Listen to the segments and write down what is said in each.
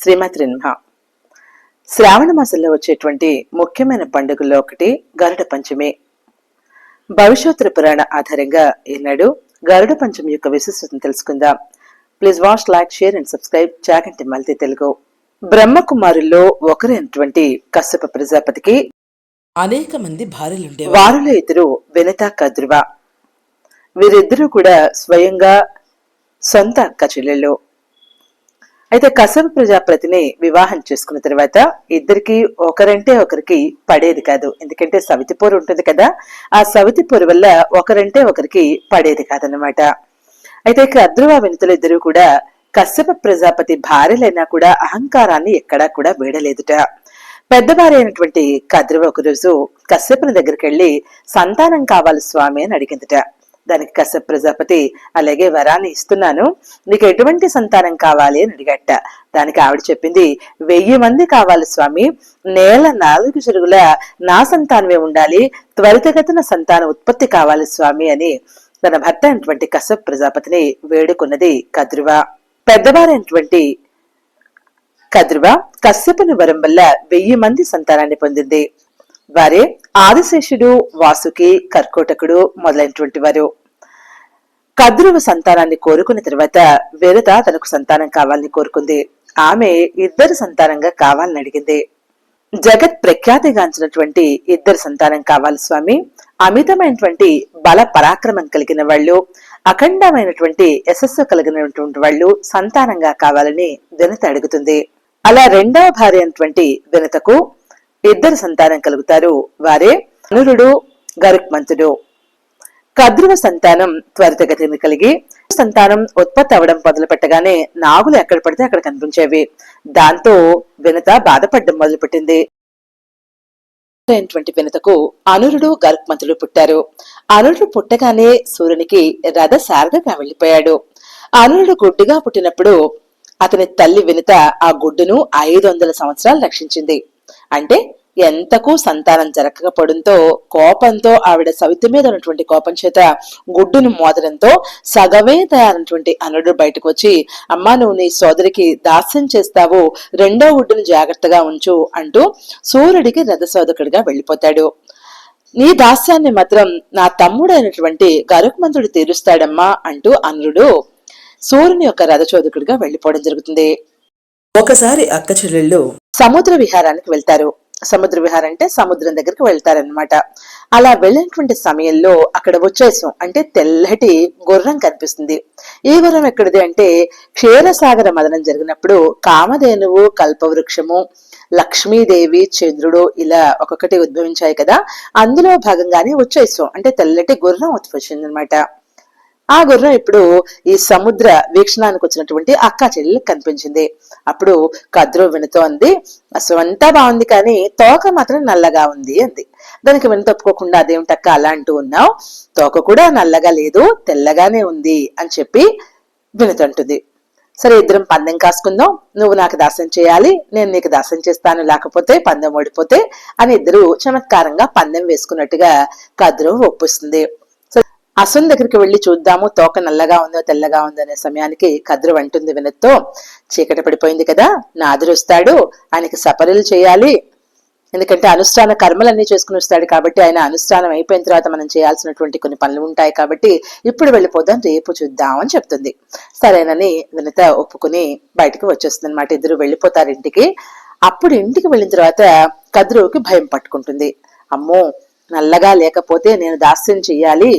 శ్రీమతి రిన్హ. శ్రావణ మాసంలో వచ్చేటువంటి ముఖ్యమైన పండుగల్లో ఒకటి గరుడ పంచమి. భవిష్యోత్తర పురాణ ఆధారంగా ఈనాడు గరుడ పంచమి యొక్క విశిష్టతను తెలుసుకుందాం. Please watch like share and subscribe. Chaganti Malti Telugu. బ్రహ్మకుమారుల్లో ఒకరైనటువంటి కశ్యప ప్రజాపతికి అనేక మంది భార్యలుండేవారు. వారిలో ఇద్దరు వినత కద్రువ. వీరిద్దరూ కూడా స్వయంగా సొంత అక్క చెల్లెళ్ళు. అయితే కసవ ప్రజాపతిని వివాహం చేసుకున్న తర్వాత ఇద్దరికి ఒకరంటే ఒకరికి పడేది కాదు. ఎందుకంటే సవితిపోరు ఉంటుంది కదా. ఆ సవితిపోరు వల్ల ఒకరంటే ఒకరికి పడేది కాదనమాట అయితే కద్రువ వినతులు ఇద్దరు కూడా కశ్యప ప్రజాపతి భార్యలైనా కూడా అహంకారాన్ని ఎక్కడా కూడా వీడలేదుట. పెద్దవారి అయినటువంటి కద్రువ ఒకరోజు కశ్యపుని దగ్గరికి వెళ్ళి సంతానం కావాలి స్వామి అని అడిగిందిట. దానికి కశ్యప ప్రజాపతి అలాగే వరాన్ని ఇస్తున్నాను. నీకు ఎటువంటి సంతానం కావాలి అని అడిగట. దానికి ఆవిడ చెప్పింది వెయ్యి మంది కావాలి స్వామి. నేల నాలుగు చెరుగుల నా సంతానమే ఉండాలి. త్వరితగతిన సంతాన ఉత్పత్తి కావాలి స్వామి అని తన భర్త అయినటువంటి కశ్యప ప్రజాపతిని వేడుకున్నది కద్రువ. పెద్దవారైనటువంటి కద్రువ కశ్యపుని వరం వల్ల వెయ్యి మంది సంతానాన్ని పొందింది. వారే ఆదిశేషుడు వాసుకి కర్కోటకుడు మొదలైనటువంటి వారు. కద్రువ సంతానాన్ని కోరుకున్న తర్వాత వేరత తనకు సంతానం కావాలని కోరుకుంది. ఆమె ఇద్దరు సంతానంగా కావాలని అడిగింది. జగత్ ప్రఖ్యాతిగాంచినటువంటి ఇద్దరు సంతానం కావాలి స్వామి. అమితమైనటువంటి బల పరాక్రమం కలిగిన వాళ్ళు అఖండమైనటువంటి యశస్సు కలిగినటువంటి వాళ్ళు సంతానంగా కావాలని వినత అడుగుతుంది. అలా రెండవ భార్య అయినటువంటి వినతకు ఇద్దరు సంతానం కలుగుతారు. వారే అనురుడు గరుక్మంతుడు. కద్రువ సంతానం త్వరితగతిని కలిగి సంతానం ఉత్పత్తి అవడం మొదలు పెట్టగానే నాగులు ఎక్కడ పడితే అక్కడ కనిపించేవి. దాంతో వినత బాధపడడం మొదలుపెట్టింది. అయినటువంటి వినతకు అనురుడు గర్భమంతుడు పుట్టారు. అనురుడు పుట్టగానే సూర్యునికి రథ శారదగా వెళ్ళిపోయాడు అనురుడు గుడ్డుగా పుట్టినప్పుడు అతని తల్లి వినత ఆ గుడ్డును ఐదు వందల సంవత్సరాలు రక్షించింది. అంటే ఎంతకు సంతానం జరగకపోవడంతో కోపంతో ఆవిడ సవితి మీద ఉన్నటువంటి కోపం చేత గుడ్డును మోదడంతో సగమే తయారైనటువంటి అనుడు బయటకు వచ్చి అమ్మా నువ్వు నీ సోదరికి దాస్యం చేస్తావు రెండో గుడ్డును జాగ్రత్తగా ఉంచు అంటూ సూర్యుడికి రథసోదకుడిగా వెళ్ళిపోతాడు. నీ దాస్యాన్ని మాత్రం నా తమ్ముడైనటువంటి గరుక్మంతుడు తీరుస్తాడమ్మా అంటూ అనురుడు సూర్యుని యొక్క రథచోదకుడిగా వెళ్ళిపోవడం జరుగుతుంది. ఒకసారి అక్క చెల్లెళ్ళు సముద్ర విహారానికి వెళ్తారు. సముద్ర విహార్ అంటే సముద్రం దగ్గరికి వెళ్తారనమాట అలా వెళ్ళినటువంటి సమయంలో అక్కడ వచ్చేసం. అంటే తెల్లటి గుర్రం కనిపిస్తుంది. ఈ గుర్రం ఎక్కడిది అంటే క్షీరసాగర మదనం జరిగినప్పుడు కామధేనువు కల్పవృక్షము లక్ష్మీదేవి చంద్రుడు ఇలా ఒక్కొక్కటి ఉద్భవించాయి కదా. అందులో భాగంగానే వచ్చేసం. అంటే తెల్లటి గుర్రం ఉత్పత్తింది అనమాట ఆ గుర్రం ఇప్పుడు ఈ సముద్ర వీక్షణానికి వచ్చినటువంటి అక్క చెల్లెలకు కనిపించింది. అప్పుడు కద్రు వినతో అంది అసలు అంతా బాగుంది కానీ తోక మాత్రం నల్లగా ఉంది అంది. దానికి వినత ఒప్పుకోకుండా అదేమిటక్క అలా అంటూ ఉన్నావు? తోక కూడా నల్లగా లేదు తెల్లగానే ఉంది అని చెప్పి వినతంటుంది. సరే ఇద్దరం పందెం కాసుకుందాం. నువ్వు నాకు దాసం చేయాలి నేను నీకు దాసం చేస్తాను లేకపోతే పందెం ఓడిపోతే అని ఇద్దరు చమత్కారంగా పందెం వేసుకున్నట్టుగా కద్రు ఒప్పిస్తుంది. అసున్ దగ్గరికి వెళ్ళి చూద్దాము. తోక నల్లగా ఉందో తెల్లగా ఉందో అనే సమయానికి కద్రు అంటుంది వినత్తో చీకటి పడిపోయింది కదా నాదురు వస్తాడు ఆయనకి సపర్యలు చేయాలి. ఎందుకంటే అనుష్ఠాన కర్మలన్నీ చేసుకుని వస్తాడు కాబట్టి ఆయన అనుష్ఠానం అయిపోయిన తర్వాత మనం చేయాల్సినటువంటి కొన్ని పనులు ఉంటాయి కాబట్టి ఇప్పుడు వెళ్ళిపోదాం రేపు చూద్దాం అని చెప్తుంది. సరేనని వినత ఒప్పుకుని బయటకు వచ్చేస్తుంది అనమాట ఇద్దరు వెళ్ళిపోతారు ఇంటికి. అప్పుడు ఇంటికి వెళ్ళిన తర్వాత కద్రువుకి భయం పట్టుకుంటుంది. అమ్మో నల్లగా లేకపోతే నేను దాస్యం చెయ్యాలి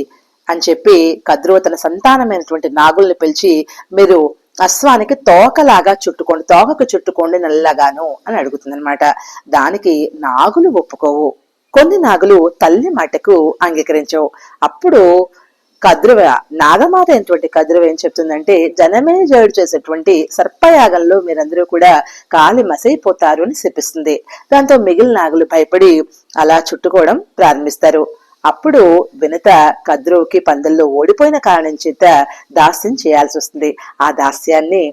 అని చెప్పి కద్రువ తన సంతానమైనటువంటి నాగుల్ని పిలిచి మీరు అశ్వానికి తోకలాగా చుట్టుకోండి తోకకు చుట్టుకోండి నల్లగాను అని అడుగుతుంది అనమాట దానికి నాగులు ఒప్పుకోవు. కొన్ని నాగులు తల్లి మాటకు అంగీకరించవు. అప్పుడు కద్రువ నాగమాత అయినటువంటి కద్రువ ఏం చెప్తుందంటే జనమే జయుడు చేసేటువంటి సర్పయాగంలో మీరందరూ కూడా కాలి మసైపోతారు అని శపిస్తుంది. దాంతో మిగిలిన నాగులు భయపడి అలా చుట్టుకోవడం ప్రారంభిస్తారు. అప్పుడు వినత కద్రువుకి పందెల్లో ఓడిపోయిన కారణం చేత దాస్యం చేయాల్సి వస్తుంది. ఆ దాస్యాన్ని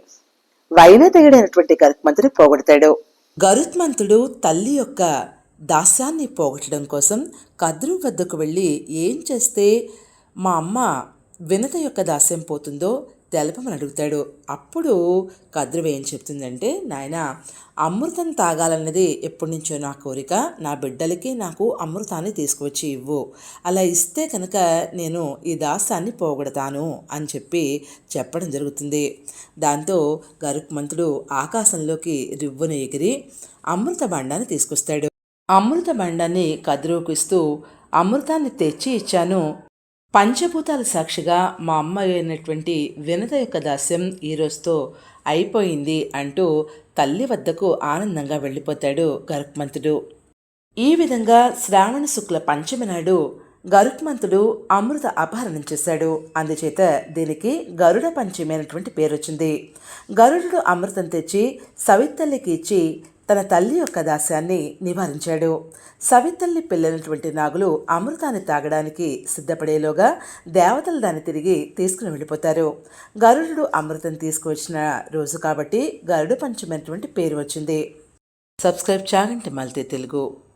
వైనతయుడైనటువంటి గరుత్మంతుడు పోగొడతాడు. గరుత్మంతుడు తల్లి యొక్క దాస్యాన్ని పోగొట్టడం కోసం కద్రు వద్దకు వెళ్ళి ఏం చేస్తే మా అమ్మ వినత యొక్క దాస్యం పోతుందో తెలపమని అడుగుతాడు. అప్పుడు కద్రువ ఏం చెప్తుందంటే నాయన అమృతం తాగాలన్నది ఎప్పటి నుంచో నా కోరిక. నా బిడ్డలకి నాకు అమృతాన్ని తీసుకువచ్చి ఇవ్వు. అలా ఇస్తే కనుక నేను ఈ దాసాన్ని పోగొడతాను అని చెప్పి చెప్పడం జరుగుతుంది. దాంతో గరుక్మంతుడు ఆకాశంలోకి రివ్వున ఎగిరి అమృత బండాన్ని తీసుకొస్తాడు. అమృత బండాన్ని కదురుకు ఇస్తూ అమృతాన్ని తెచ్చి ఇచ్చాను. పంచభూతాల సాక్షిగా మా అమ్మ అయినటువంటి వినత యొక్క దాస్యం ఈ రోజుతో అయిపోయింది అంటూ తల్లి వద్దకు ఆనందంగా వెళ్ళిపోతాడు గరుక్మంతుడు ఈ విధంగా శ్రావణ శుక్ల పంచమి నాడు గరుక్మంతుడు అమృత అపహరణం చేశాడు. అందుచేత దీనికి గరుడ పంచమి అనేటువంటి పేరు వచ్చింది గరుడు అమృతం తెచ్చి సవితల్లికి ఇచ్చి తన తల్లి యొక్క దాస్యాన్ని నివారించాడు. సవితల్లి పిల్లలటువంటి నాగులు అమృతాన్ని తాగడానికి సిద్ధపడేలోగా దేవతలు దాన్ని తిరిగి తీసుకుని వెళ్ళిపోతారు. గరుడు అమృతం తీసుకువచ్చిన రోజు కాబట్టి గరుడు పంచమైనటువంటి పేరు వచ్చింది. సబ్స్క్రైబ్ చాగంటి మల్తీ తెలుగు.